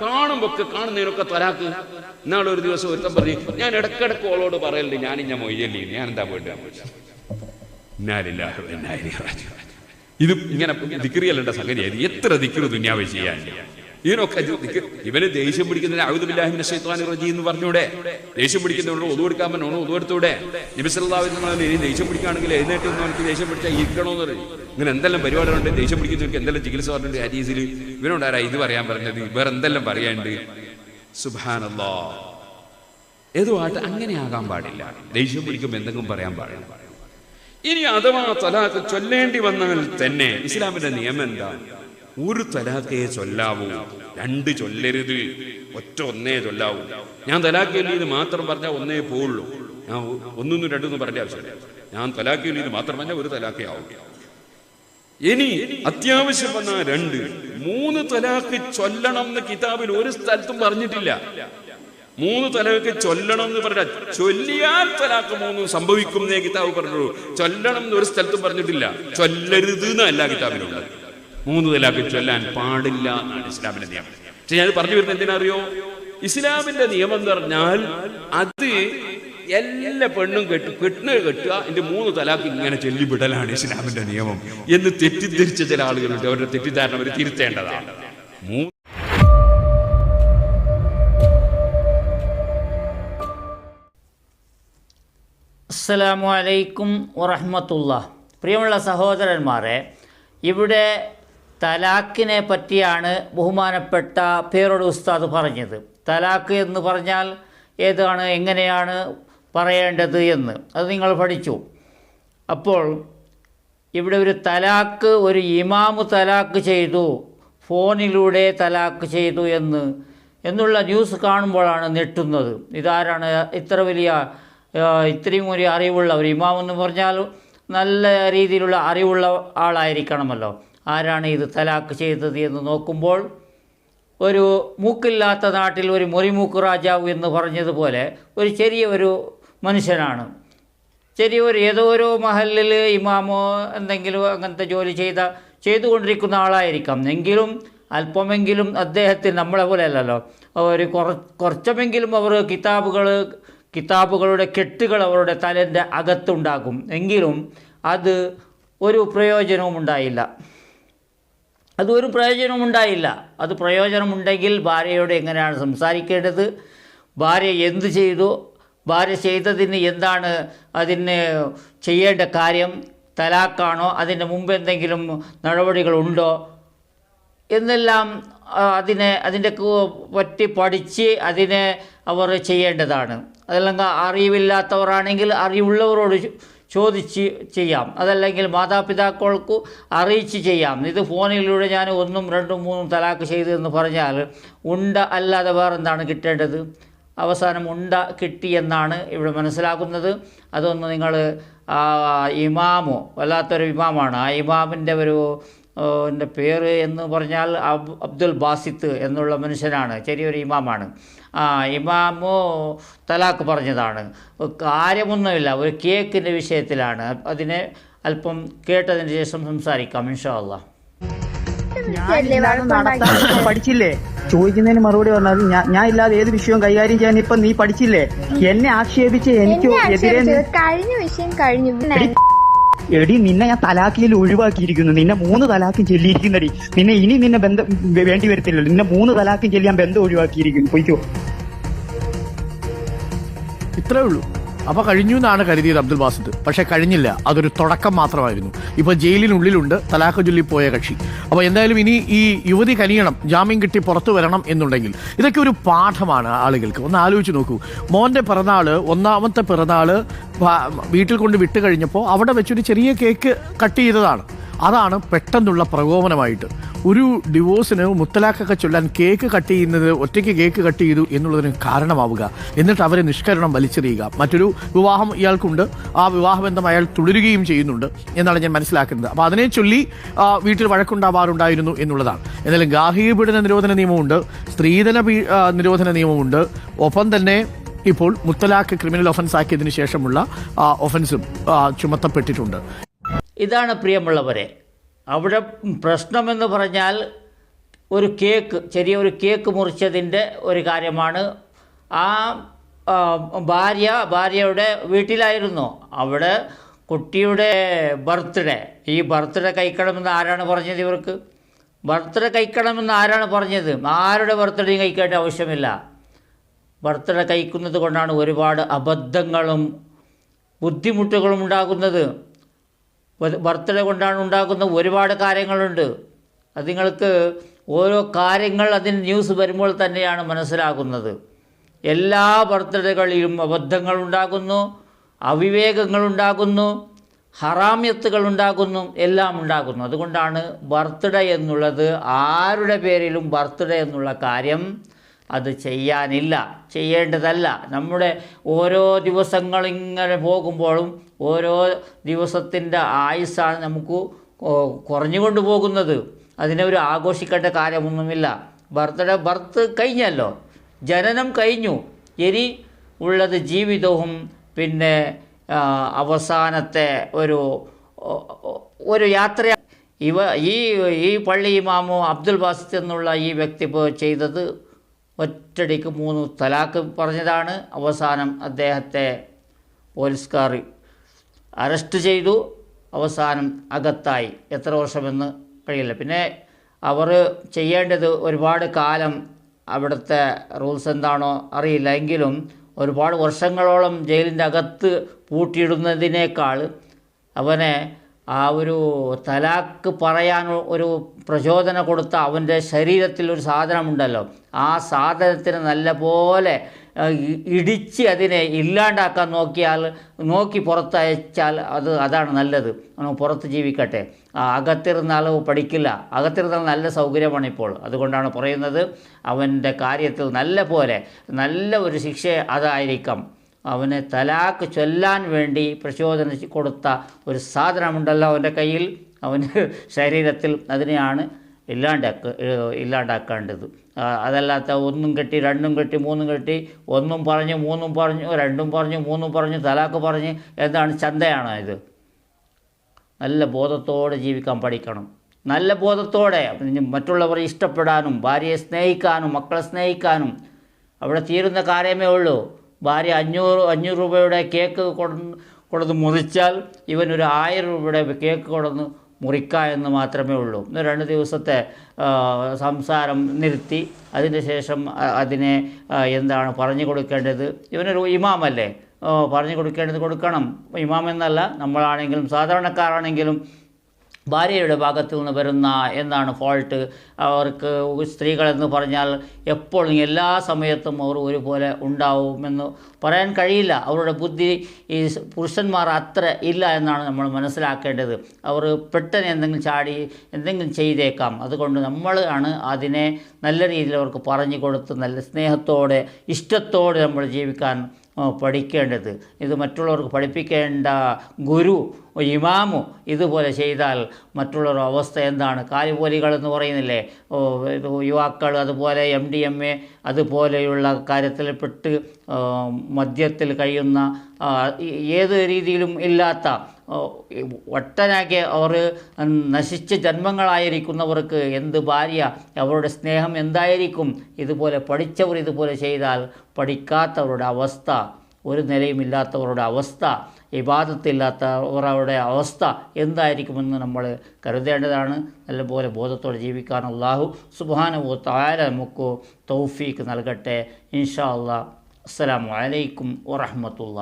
കാണുമ്പൊക്കെ കാണുന്നതിനൊക്കെ തലാക്ക് ഇന്നാളെ ഒരു ദിവസം ഒരുത്തം പറഞ്ഞു ഞാൻ ഇടക്കിടക്ക് ഓളോട് പറയലുണ്ട് ഞാൻ ഇഞ്ഞ മൊയ്യല്ലേ ഞാൻ എന്താ പോയിട്ട് ഇത് ഇങ്ങനെ ദിക്രിയല്ലേ സംഗതി. എത്ര ദിക്രി ദുന്യാവ് ചെയ്യാൻ? ഇവന് ദേഷ്യം പിടിക്കുന്നതിന് അഴുതുബില്ലാഹിമിനെ ഷെയ്ത്താനി റജി എന്ന് പറഞ്ഞൂടെ. ദേഷ്യം പിടിക്കുന്നവരോട് ഒതു കൊടുക്കാൻ പറ്റണോ ഒതു കൊടുത്തൂടെ. നബിസല്ലാവിന് ഇനി ദേഷ്യം പിടിക്കുകയാണെങ്കിൽ എഴുന്നേറ്റ് എനിക്ക് ദേഷ്യം പിടിച്ചാൽ ഇരിക്കണമെന്ന് പറയും ഇങ്ങനെ എന്തെല്ലാം പരിപാടികളുണ്ട്? ദേഷ്യം പിടിക്കുന്നവർക്ക് എന്തെല്ലാം ചികിത്സ പറഞ്ഞിട്ടുണ്ട് ഹരീസിൽ ഇവനോടാരാ ഇത് പറയാൻ പറഞ്ഞത്? വേറെ എന്തെല്ലാം പറയാനുണ്ട്? സുബാനല്ലാ ഏതോ ആട്ട് അങ്ങനെ ആകാൻ പാടില്ല. ദേഷ്യം പിടിക്കുമ്പോൾ എന്തെങ്കിലും പറയാൻ പാടില്ല. ഇനി അഥവാ തലാഖ് ചൊല്ലേണ്ടി വന്നാൽ തന്നെ ഇസ്ലാമിന്റെ നിയമം എന്താ? ഒരു തലാക്കേ ചൊല്ലാവൂ. രണ്ട് ചൊല്ലരുത്. ഒറ്റ ഒന്നേ ചൊല്ലാവൂ. ഞാൻ തലാഖ് ഇത് മാത്രം പറഞ്ഞാൽ ഒന്നേ പോവുള്ളൂ. ഞാൻ ഒന്നും ഒന്നൊന്നും രണ്ടൊന്നും പറഞ്ഞ ആവശ്യമില്ല. ഞാൻ തലാഖ് ഇത് മാത്രം പറഞ്ഞാൽ ഒരു തലാക്കേ ആവും. ഇനി അത്യാവശ്യം വന്ന രണ്ട്. മൂന്ന് തലാക്ക് ചൊല്ലണം എന്ന് കിതാബിൽ ഒരു സ്ഥലത്തും പറഞ്ഞിട്ടില്ല. മൂന്ന് തലാക്ക് ചൊല്ലണം എന്ന് പറഞ്ഞാൽ ചൊല്ലിയാൽ തലാക്ക് മൂന്നും സംഭവിക്കും എന്നേ കിതാബ് പറഞ്ഞുള്ളൂ. ചൊല്ലണം എന്ന് ഒരു സ്ഥലത്തും പറഞ്ഞിട്ടില്ല. ചൊല്ലരുത് എന്നല്ല കിതാബിലുള്ളത് മൂന്ന് തലാഖ് ചൊല്ലാൻ പാടില്ല എന്നാണ് ഇസ്ലാമിന്റെ നിയമം. പക്ഷെ ഞാൻ പറഞ്ഞു വരുന്നത് എന്തിനറിയോ? ഇസ്ലാമിന്റെ നിയമം എന്ന് പറഞ്ഞാൽ അത് എല്ലാ പെണ്ണും കെട്ടു കെട്ടിന് കെട്ടുക എന്റെ മൂന്ന് തലാഖ് ഇങ്ങനെ ചൊല്ലിവിടലാണ് ഇസ്ലാമിന്റെ നിയമം എന്ന് തെറ്റിദ്ധരിച്ച ചില ആളുകളുണ്ട്. അവരുടെ തെറ്റിദ്ധാരണ അവർ തിരുത്തേണ്ടതാണ്. മൂന്ന് അസ്സലാമു അലൈക്കും വറഹ്മത്തുള്ള പ്രിയമുള്ള സഹോദരന്മാരെ ഇവിടെ തലാക്കിനെ പറ്റിയാണ് ബഹുമാനപ്പെട്ട പേരോട് ഉസ്താദ് പറഞ്ഞത്. തലാക്ക് എന്ന് പറഞ്ഞാൽ ഏതാണ് എങ്ങനെയാണ് പറയേണ്ടത് എന്ന്. അത് നിങ്ങൾ പഠിച്ചു. അപ്പോൾ ഇവിടെ ഒരു തലാക്ക് ഒരു ഇമാമ് തലാക്ക് ചെയ്തു. ഫോണിലൂടെ തലാക്ക് ചെയ്തു എന്ന്. എന്നുള്ള ന്യൂസ് കാണുമ്പോഴാണ് നെട്ടുന്നത് ഇതാരാണ് ഇത്ര വലിയ ഇത്രയും ഒരു അറിവുള്ള ഒരു ഇമാമെന്ന് പറഞ്ഞാൽ നല്ല രീതിയിലുള്ള അറിവുള്ള ആളായിരിക്കണമല്ലോ. ആരാണ് ഇത് തലാക്ക് ചെയ്തത് എന്ന് നോക്കുമ്പോൾ ഒരു മൂക്കില്ലാത്ത നാട്ടിൽ ഒരു മുറിമൂക്ക് രാജാവ് എന്ന് പറഞ്ഞതുപോലെ ഒരു ചെറിയ ഒരു മനുഷ്യനാണ്. ചെറിയ ഒരു ഏതോ ഒരു മഹലിൽ ഇമാമോ എന്തെങ്കിലും അങ്ങനത്തെ ജോലി ചെയ്ത ചെയ്തുകൊണ്ടിരിക്കുന്ന ആളായിരിക്കാം. എങ്കിലും അല്പമെങ്കിലും അദ്ദേഹത്തിന് നമ്മളെ പോലെ അല്ലല്ലോ. അവർ കുറ കുറച്ചമെങ്കിലും അവർ കിതാബുകൾ കിതാബുകളുടെ കെട്ടുകൾ അവരുടെ തലേന്റെ അകത്തുണ്ടാകും. എങ്കിലും അത് ഒരു പ്രയോജനവും ഉണ്ടായില്ല അത് പ്രയോജനമുണ്ടായില്ല. അത് പ്രയോജനമുണ്ടെങ്കിൽ ഭാര്യയോട് എങ്ങനെയാണ് സംസാരിക്കേണ്ടത്? ഭാര്യ എന്ത് ചെയ്തു? ഭാര്യ ചെയ്തതിന് എന്താണ് അതിന് ചെയ്യേണ്ട കാര്യം? തലാക്കാണോ? അതിന്റെ മുമ്പ് എന്തെങ്കിലും നടപടികളുണ്ടോ? എന്നെല്ലാം അതിനെ അതിന്റെ പറ്റി പഠിച്ച് അതിനെ അവർ ചെയ്യേണ്ടതാണ്. അതല്ലെങ്കിൽ അറിവില്ലാത്തവരാണെങ്കിൽ അറിവുള്ളവരോട് ചോദിച്ച് ചെയ്യാം. അതല്ലെങ്കിൽ മാതാപിതാക്കൾക്ക് അറിയിച്ച് ചെയ്യാം. ഇത് ഫോണിലൂടെ ഞാൻ ഒന്നും രണ്ടും മൂന്നും തലാക്ക് ചെയ്തു എന്ന് പറഞ്ഞാൽ ഉണ്ട അല്ലാതെ വേറെന്താണ് കിട്ടേണ്ടത്? അവസാനം ഉണ്ട കിട്ടിയെന്നാണ് ഇവിടെ മനസ്സിലാക്കുന്നത്. അതൊന്ന് നിങ്ങൾ ഇമാമോ വല്ലാത്തൊരു ഇമാമാണ്. ആ ഇമാമിന്റെ ഒരു എന്റെ പേര് എന്ന് പറഞ്ഞാൽ അബ് അബ്ദുൽ ബാസിത്ത് എന്നുള്ള മനുഷ്യനാണ് ചെറിയൊരു ഇമാമാണ്. ആ ഇമാമോ തലാഖ് പറഞ്ഞതാണ്. കാര്യമൊന്നുമില്ല ഒരു കേക്കിന്റെ വിഷയത്തിലാണ്. അതിനെ അല്പം കേട്ടതിന് ശേഷം സംസാരിക്കാം ഇൻഷാ അള്ളാ പഠിച്ചില്ലേ? ചോദിക്കുന്നതിന് മറുപടി പറഞ്ഞത് ഞാൻ ഇല്ലാതെ ഏത് വിഷയവും കൈകാര്യം ചെയ്യാൻ ഇപ്പൊ നീ പഠിച്ചില്ലേ? എന്നെ ആക്ഷേപിച്ച് എനിക്ക് എതിരെ കഴിഞ്ഞ വിഷയം കഴിഞ്ഞു. എടി, നിന്നെ ഞാൻ തലാക്കിയിൽ ഒഴിവാക്കിയിരിക്കുന്നു. നിന്നെ മൂന്ന് തലാക്കും ചെല്ലിയിരിക്കുന്നടി. നിന്നെ ഇനി നിന്നെ ബന്ധം വേണ്ടി വരത്തില്ലല്ലോ. നിന്നെ മൂന്ന് തലാക്കും ചെല്ലിയാൻ ബന്ധം ഒഴിവാക്കിയിരിക്കുന്നു. പൊയ്ക്കോ. ഇത്രേ ഉള്ളൂ. അപ്പൊ കഴിഞ്ഞു എന്നാണ് കരുതിയത് അബ്ദുൽ ബാസിദ്. പക്ഷെ കഴിഞ്ഞില്ല. അതൊരു തുടക്കം മാത്രമായിരുന്നു. ഇപ്പൊ ജയിലിനുള്ളിലുണ്ട്. തലാഖ് ചൊല്ലി പോയ കക്ഷി. അപ്പൊ എന്തായാലും ഇനി ഈ യുവതി കനിയണം. ജാമ്യം കിട്ടി പുറത്തു വരണം എന്നുണ്ടെങ്കിൽ ഇതൊക്കെ ഒരു പാഠമാണ് ആളുകൾക്ക്. ഒന്ന് ആലോചിച്ച് നോക്കൂ. മോന്റെ പിറന്നാൾ ഒന്നാമത്തെ പിറന്നാൾ വീട്ടിൽ കൊണ്ട് വിട്ട് കഴിഞ്ഞപ്പോൾ അവിടെ വെച്ചൊരു ചെറിയ കേക്ക് കട്ട് ചെയ്തതാണ്. അതാണ് പെട്ടെന്നുള്ള പ്രകോപനമായിട്ട്. ഒരു ഡിവോഴ്സിന് മുത്തലാഖൊക്കെ ചൊല്ലാൻ കേക്ക് കട്ട് ചെയ്യുന്നത് ഒറ്റയ്ക്ക് കേക്ക് കട്ട് ചെയ്തു എന്നുള്ളതിന് കാരണമാവുക. എന്നിട്ട് അവരെ നിഷ്കരണം വലിച്ചെറിയുക. മറ്റൊരു വിവാഹം ഇയാൾക്കുണ്ട്. ആ വിവാഹബന്ധം അയാൾ തുടരുകയും ചെയ്യുന്നുണ്ട് എന്നാണ് ഞാൻ മനസ്സിലാക്കുന്നത്. അപ്പോൾ അതിനെ ചൊല്ലി വീട്ടിൽ വഴക്കുണ്ടാവാറുണ്ടായിരുന്നു എന്നുള്ളതാണ്. എന്നാലും ഗാർഹിക പീഡന നിരോധന നിയമമുണ്ട് സ്ത്രീധന നിരോധന നിയമമുണ്ട്. ഒപ്പം തന്നെ ഇപ്പോൾ മുത്തലാഖ് ക്രിമിനൽ ഒഫൻസ് ആക്കിയതിനു ശേഷമുള്ള ഒഫൻസും ചുമത്തപ്പെട്ടിട്ടുണ്ട്. ഇതാണ് പ്രിയമുള്ളവരെ. അവിടെ പ്രശ്നമെന്ന് പറഞ്ഞാൽ ഒരു കേക്ക് ചെറിയ ഒരു കേക്ക് മുറിച്ചതിന്റെ ഒരു കാര്യമാണ്. ആ ഭാര്യ ഭാര്യയുടെ വീട്ടിലായിരുന്നു. അവിടെ കുട്ടിയുടെ ബർത്ത്ഡേ. ഈ ബർത്ത്ഡേ കഴിക്കണമെന്ന് ആരാണ് പറഞ്ഞത് ഇവർക്ക്? ബർത്ത്ഡേ കഴിക്കണമെന്ന് ആരാണ് പറഞ്ഞത്? ആരുടെ ബർത്ത്ഡേയും കഴിക്കേണ്ട ആവശ്യമില്ല. ബർത്ത്ഡേ കഴിക്കുന്നത് കൊണ്ടാണ് ഒരുപാട് അബദ്ധങ്ങളും ബുദ്ധിമുട്ടുകളും ഉണ്ടാകുന്നത്. ബർത്ത്ഡേ കൊണ്ടാണ് ഉണ്ടാക്കുന്ന ഒരുപാട് കാര്യങ്ങളുണ്ട്. അത് നിങ്ങൾക്ക് ഓരോ കാര്യങ്ങൾ അതിന് ന്യൂസ് വരുമ്പോൾ തന്നെയാണ് മനസ്സിലാക്കുന്നത് എല്ലാ ബർത്ത്ഡേകളിലും അബദ്ധങ്ങൾ ഉണ്ടാകുന്നു അവിവേകങ്ങൾ ഉണ്ടാകുന്നു ഹറാമ്യത്തുകൾ ഉണ്ടാകുന്നു എല്ലാം ഉണ്ടാകുന്നു. അതുകൊണ്ടാണ് ബർത്ത്ഡേ എന്നുള്ളത് ആരുടെ പേരിലും ബർത്ത്ഡേ എന്നുള്ള കാര്യം അത് ചെയ്യാനില്ല. ചെയ്യേണ്ടതല്ല. നമ്മുടെ ഓരോ ദിവസങ്ങൾ ഇങ്ങനെ പോകുമ്പോഴും ഓരോ ദിവസത്തിന്റെ ആയുസ്സാണ് നമുക്ക് കുറഞ്ഞുകൊണ്ട് പോകുന്നത്. അതിനെ ഒരു ആഘോഷിക്കേണ്ട കാര്യമൊന്നുമില്ല. ബർത്ത്ഡേ ബർത്ത് കഴിഞ്ഞല്ലോ. ജനനം കഴിഞ്ഞു. ഇനി ഉള്ളത് ജീവിതവും പിന്നെ അവസാനത്തെ ഒരു ഒരു യാത്ര ഇവ ഈ ഈ പള്ളി ഇമാമു അബ്ദുൽ ബാസിത്ത് എന്നുള്ള ഈ വ്യക്തി ചെയ്തത് ഒറ്റടിക്ക് മൂന്ന്. തലാക്ക് പറഞ്ഞതാണ്. അവസാനം അദ്ദേഹത്തെ പോലീസുകാർ അറസ്റ്റ് ചെയ്തു. അവസാനം അകത്തായി. എത്ര വർഷമെന്ന് കഴിയില്ല. പിന്നെ അവർ ചെയ്യേണ്ടത് ഒരുപാട് കാലം അവിടുത്തെ റൂൾസ് എന്താണോ അറിയില്ല. എങ്കിലും ഒരുപാട് വർഷങ്ങളോളം ജയിലിന്റെ അകത്ത് പൂട്ടിയിടുന്നതിനേക്കാൾ അവനെ ആ ഒരു തലാക്ക് പറയാൻ ഒരു പ്രചോദനം കൊടുത്ത അവന്റെ ശരീരത്തിൽ ഒരു സാധനമുണ്ടല്ലോ. ആ സാധനത്തിന് നല്ല പോലെ ഇടിച്ച് അതിനെ ഇല്ലാണ്ടാക്കാൻ നോക്കിയാൽ നോക്കി പുറത്തയച്ചാൽ അത് അതാണ് നല്ലത്. പുറത്ത് ജീവിക്കട്ടെ. അകത്തിരുന്നാൽ പഠിക്കില്ല. അകത്തിരുന്നാൽ നല്ല സൗകര്യമാണ് ഇപ്പോൾ. അതുകൊണ്ടാണ് പറയുന്നത് അവന്റെ കാര്യത്തിൽ നല്ല പോലെ നല്ല ഒരു ശിക്ഷ അതായിരിക്കാം. അവന് തലാക്ക് ചൊല്ലാൻ വേണ്ടി പ്രചോദനം കൊടുത്ത ഒരു സാധനമുണ്ടല്ലോ അവന്റെ കയ്യിൽ. അവന് ശരീരത്തിൽ അതിനെയാണ് ഇല്ലാണ്ടാക്ക ഇല്ലാണ്ടാക്കേണ്ടത്. അതല്ലാത്ത ഒന്നും കെട്ടി രണ്ടും കെട്ടി മൂന്നും കെട്ടി ഒന്നും പറഞ്ഞു മൂന്നും പറഞ്ഞു രണ്ടും പറഞ്ഞു മൂന്നും പറഞ്ഞു തലാക്ക് പറഞ്ഞ് എന്താണ് ചന്തയാണോ ഇത്. നല്ല ബോധത്തോടെ ജീവിക്കാൻ പഠിക്കണം. നല്ല ബോധത്തോടെ മറ്റുള്ളവരെ ഇഷ്ടപ്പെടാനും ഭാര്യയെ സ്നേഹിക്കാനും മക്കളെ സ്നേഹിക്കാനും അവിടെ തീരുന്ന കാര്യമേ ഉള്ളൂ. ഭാര്യ അഞ്ഞൂറ് അഞ്ഞൂറ് രൂപയുടെ കേക്ക് കൊടുന്ന് മുറിച്ചാൽ ഇവനൊരു ആയിരം രൂപയുടെ കേക്ക് കൊടുന്ന് മുറിക്കുക എന്ന് മാത്രമേ ഉള്ളൂ. രണ്ട് ദിവസത്തെ സംസാരം നിർത്തി. അതിന് ശേഷം അതിനെ എന്താണ് പറഞ്ഞു കൊടുക്കേണ്ടത്? ഇവനൊരു ഇമാമല്ലേ? പറഞ്ഞു കൊടുക്കേണ്ടത് കൊടുക്കണം. ഇമാമെന്നല്ല നമ്മളാണെങ്കിലും സാധാരണക്കാരാണെങ്കിലും ഭാര്യയുടെ ഭാഗത്തു നിന്ന് വരുന്ന എന്താണ് ഫോൾട്ട് അവർക്ക് സ്ത്രീകളെന്ന് പറഞ്ഞാൽ എപ്പോഴും എല്ലാ സമയത്തും അവർ ഒരുപോലെ ഉണ്ടാവുമെന്ന് പറയാൻ കഴിയില്ല. അവരുടെ ബുദ്ധി ഈ പുരുഷന്മാർ അത്ര ഇല്ല എന്നാണ് നമ്മൾ മനസ്സിലാക്കേണ്ടത്. അവർ പെട്ടെന്ന് എന്തെങ്കിലും ചാടി എന്തെങ്കിലും ചെയ്തേക്കാം. അതുകൊണ്ട് നമ്മൾ ആണ് അതിനെ നല്ല രീതിയിൽ അവർക്ക് പറഞ്ഞു കൊടുത്ത് നല്ല സ്നേഹത്തോടെ ഇഷ്ടത്തോടെ നമ്മൾ ജീവിക്കാൻ പഠിക്കേണ്ടത്. ഇത് മറ്റുള്ളവർക്ക് പഠിപ്പിക്കേണ്ട ഗുരു ഇമാമു ഇതുപോലെ ചെയ്താൽ മറ്റുള്ളവരുടെ അവസ്ഥ എന്താണ്? കാലിപോലികൾ എന്ന് പറയുന്നില്ലേ? യുവാക്കൾ അതുപോലെ എം ഡി എം എ അതുപോലെയുള്ള കാര്യത്തിൽ പെട്ട് ആ, മദ്യത്തിൽ കഴിയുന്ന ഏത് രീതിയിലും ഇല്ലാത്ത ഒട്ടനാകെ അവർ നശിച്ച ജന്മങ്ങളായിരിക്കുന്നവർക്ക് എന്ത് ഭാര്യ അവരുടെ സ്നേഹം എന്തായിരിക്കും? ഇതുപോലെ പഠിച്ചവർ ഇതുപോലെ ചെയ്താൽ പഠിക്കാത്തവരുടെ അവസ്ഥ ഒരു നിലയുമില്ലാത്തവരുടെ അവസ്ഥ ഇബാദത്തില്ലാത്തവരുടെ അവസ്ഥ എന്തായിരിക്കുമെന്ന് നമ്മൾ കരുതേണ്ടതാണ്. നല്ലപോലെ ബോധത്തോടെ ജീവിക്കാൻ അള്ളാഹു സുബാനുവോ താര നമുക്ക് തൗഫീക്ക് നൽകട്ടെ. ഇൻഷാ അള്ളാഹ് അസ്സാം അലൈക്കും വറഹമത്തുള്ള.